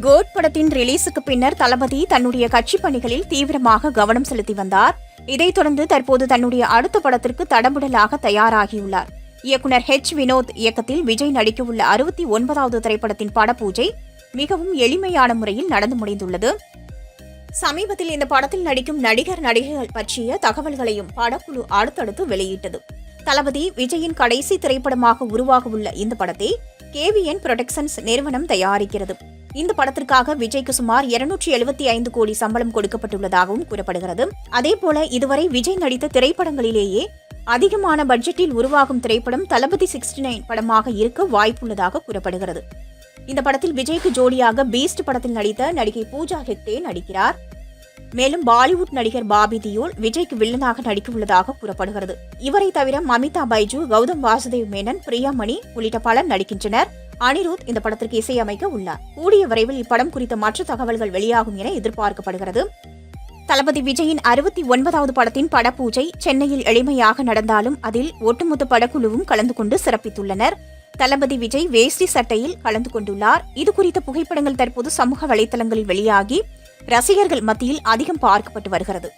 Code படத்தின் ரிலீஸுக்கு பின்னர் தளபதி தன்னுடைய கட்சி பணிகளில் தீவிரமாக கவனம் செலுத்தி வந்தார். இதைத் தொடர்ந்து தற்போது தன்னுடைய அடுத்த படத்திற்கு தடபுடலாக தயாராகியுள்ளார். இயக்குனர் ஹெச் வினோத் இயக்கத்தில் விஜய் நடிக்கவுள்ள அறுபத்தி ஒன்பதாவது திரைப்படத்தின் படப்பூஜை மிகவும் எளிமையான முறையில் நடந்து முடிந்துள்ளது. சமீபத்தில் இந்த படத்தில் நடிக்கும் நடிகர் நடிகைகள் பற்றிய தகவல்களையும் படக்குழு அடுத்தடுத்து வெளியிட்டது. தளபதி விஜயின் கடைசி திரைப்படமாக உருவாகவுள்ள இந்த படத்தை கேவிஎன் புரொடக்ஷன்ஸ் நிறுவனம் தயாரிக்கிறது. இந்த படத்திற்காக விஜய்க்கு சுமார் இருநூற்றி எழுபத்தி ஐந்து கோடி சம்பளம் கொடுக்கப்பட்டுள்ளதாகவும் கூறப்படுகிறது. அதேபோல இதுவரை விஜய் நடித்த திரைப்படங்களிலேயே அதிகமான பட்ஜெட்டில் உருவாகும் திரைப்படம் தளபதி சிக்ஸ்டி நைன் படமாக இருக்க வாய்ப்புள்ளதாக கூறப்படுகிறது. இந்த படத்தில் விஜய்க்கு ஜோடியாக பீஸ்ட் படத்தில் நடித்த நடிகை பூஜா ஹெக்டே நடிக்கிறார். மேலும் பாலிவுட் நடிகர் பாபி தியோல் விஜய்க்கு வில்லனாக நடிக்கவுள்ளதாக கூறப்படுகிறது. இவரை தவிர மமிதா பைஜு கௌதம் வாசுதேவ் மேனன் பிரியாமணி உள்ளிட்ட பலர் நடிக்கின்றனர். அனிருத் இந்த படத்திற்கு இசையமைக்க உள்ளார். கூடிய விரைவில் இப்படம் குறித்த மற்ற தகவல்கள் வெளியாகும் என எதிர்பார்க்கப்படுகிறது. தளபதி விஜயின் அறுபத்தி ஒன்பதாவது படத்தின் படப்பூஜை சென்னையில் எளிமையாக நடந்தாலும் அதில் ஒட்டுமொத்த படக்குழுவும் கலந்து கொண்டு சிறப்பித்துள்ளனர். தளபதி விஜய் வேஷ்டி சட்டையில் கலந்து கொண்டுள்ளார். இது குறித்த புகைப்படங்கள் தற்போது சமூக வலைதளங்களில் வெளியாகி ரசிகர்கள் மத்தியில் அதிகம் பார்க்கப்பட்டு வருகிறது.